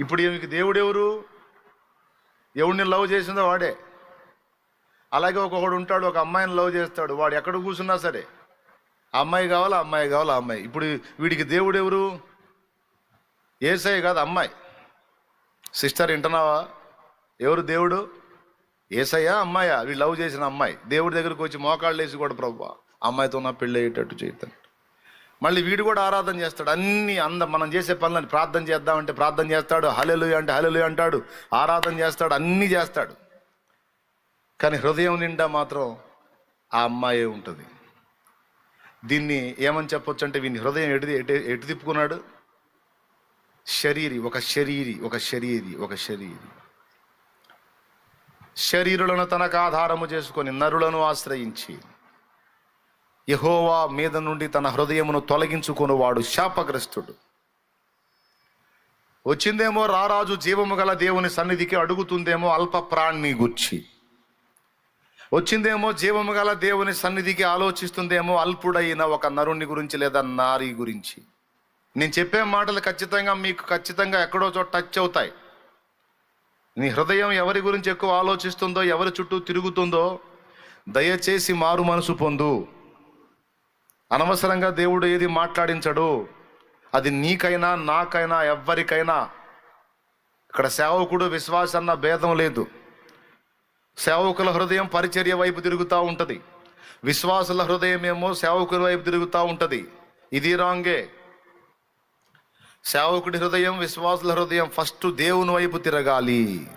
ఇప్పుడు ఈమెకి దేవుడు ఎవరు ఎవడిని లవ్ చేసిందో వాడే. అలాగే ఒక్కొక్కడు ఉంటాడు ఒక అమ్మాయిని లవ్ చేస్తాడు వాడు ఎక్కడ కూర్చున్నా సరే. ఆ అమ్మాయి కావాలా అమ్మాయి కావాలా ఆ అమ్మాయి. ఇప్పుడు వీడికి దేవుడు ఎవరు ఏసై కాదు అమ్మాయి. సిస్టర్ వింటున్నావా? ఎవరు దేవుడు? ఏసయ్యా అమ్మాయా? వీళ్ళు లవ్ చేసిన అమ్మాయి. దేవుడి దగ్గరికి వచ్చి మోకాళ్ళు వేసి కూడా ప్రభు అమ్మాయితో నా పెళ్ళి అయ్యేటట్టు చేస్తాను మళ్ళీ వీడు కూడా ఆరాధన చేస్తాడు. అన్ని అంద మనం చేసే పనులని ప్రార్థన చేద్దామంటే ప్రార్థన చేస్తాడు. హలెలు అంటే హలెలు అంటాడు. ఆరాధన చేస్తాడు. అన్నీ చేస్తాడు. కానీ హృదయం నిండా మాత్రం ఆ అమ్మాయే ఉంటుంది. దీన్ని ఏమని చెప్పొచ్చు అంటే వీని హృదయం ఎటు ఎటు ఎటు తిప్పుకున్నాడు? శరీరి ఒక శరీరి ఒక శరీరి ఒక శరీరి. శరీరులను తనకు ఆధారము చేసుకొని నరులను ఆశ్రయించి యహోవా మీద నుండి తన హృదయమును తొలగించుకొని వాడు శాపగ్రస్తుడు. వచ్చిందేమో రారాజు జీవము గల దేవుని సన్నిధికి అడుగుతుందేమో అల్ప ప్రాణి గుచ్చి వచ్చిందేమో జీవము గల దేవుని సన్నిధికి ఆలోచిస్తుందేమో అల్పుడైన ఒక నరుని గురించి లేదా నారి గురించి. నేను చెప్పే మాటలు ఖచ్చితంగా మీకు ఖచ్చితంగా ఎక్కడో చోట టచ్ అవుతాయి. నీ హృదయం ఎవరి గురించి ఎక్కువ ఆలోచిస్తుందో ఎవరి చుట్టూ తిరుగుతుందో దయచేసి మారు మనసు పొందు. అనవసరంగా దేవుడు ఏది మాట్లాడించడు. అది నీకైనా నాకైనా ఎవ్వరికైనా. ఇక్కడ సేవకుడు విశ్వాసన్న భేదం లేదు. సేవకుల హృదయం పరిచర్య వైపు తిరుగుతూ ఉంటుంది. విశ్వాసుల హృదయం ఏమో సేవకుల వైపు తిరుగుతూ ఉంటుంది. ఇది రాంగే. సేవకుడి హృదయం విశ్వాసుల హృదయం ఫస్ట్ దేవుని వైపు తిరగాలి.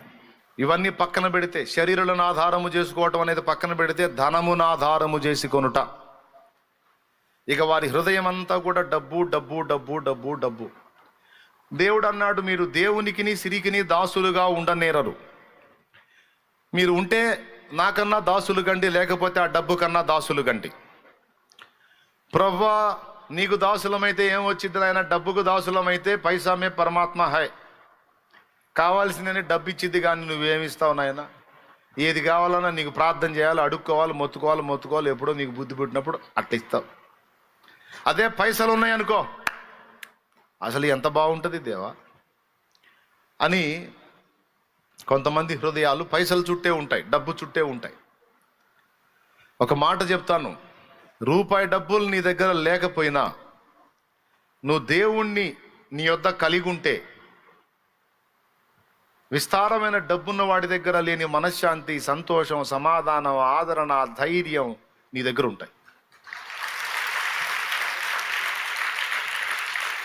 ఇవన్నీ పక్కన పెడితే శరీరులను ఆధారము చేసుకోవటం అనేది పక్కన పెడితే ధనమును ఆధారము చేసుకొనుట ఇక వారి హృదయం అంతా కూడా డబ్బు డబ్బు డబ్బు డబ్బు డబ్బు. దేవుడు అన్నాడు మీరు దేవునికిని సిరికిని దాసులుగా ఉండనేరరు. మీరు ఉంటే నాకన్నా దాసులు గండి లేకపోతే ఆ డబ్బు కన్నా దాసులు గండి ప్రవ్వా నీకు దాసులమైతే ఏం వచ్చింది ఆయన డబ్బుకు దాసులమైతే పైసామే పరమాత్మ హాయ్ కావాల్సిందని డబ్బు ఇచ్చింది కానీ నువ్వేమిస్తావు నాయన? ఏది కావాలన్నా నీకు ప్రార్థన చేయాలి అడుక్కోవాలి మొత్తుకోవాలి మొత్తుకోవాలి ఎప్పుడో నీకు బుద్ధి పుట్టినప్పుడు అట్లా ఇస్తావు. అదే పైసలు ఉన్నాయనుకో అసలు ఎంత బాగుంటుంది దేవా? అని కొంతమంది హృదయాలు పైసలు చుట్టే ఉంటాయి డబ్బు చుట్టే ఉంటాయి. ఒక మాట చెప్తాను రూపాయి డబ్బులు నీ దగ్గర లేకపోయినా నువ్వు దేవుణ్ణి నీ యొద్ద కలిగి ఉంటే విస్తారమైన డబ్బున్న వాడి దగ్గర లేని మనశ్శాంతి సంతోషం సమాధానం ఆదరణ ధైర్యం నీ దగ్గర ఉంటాయి.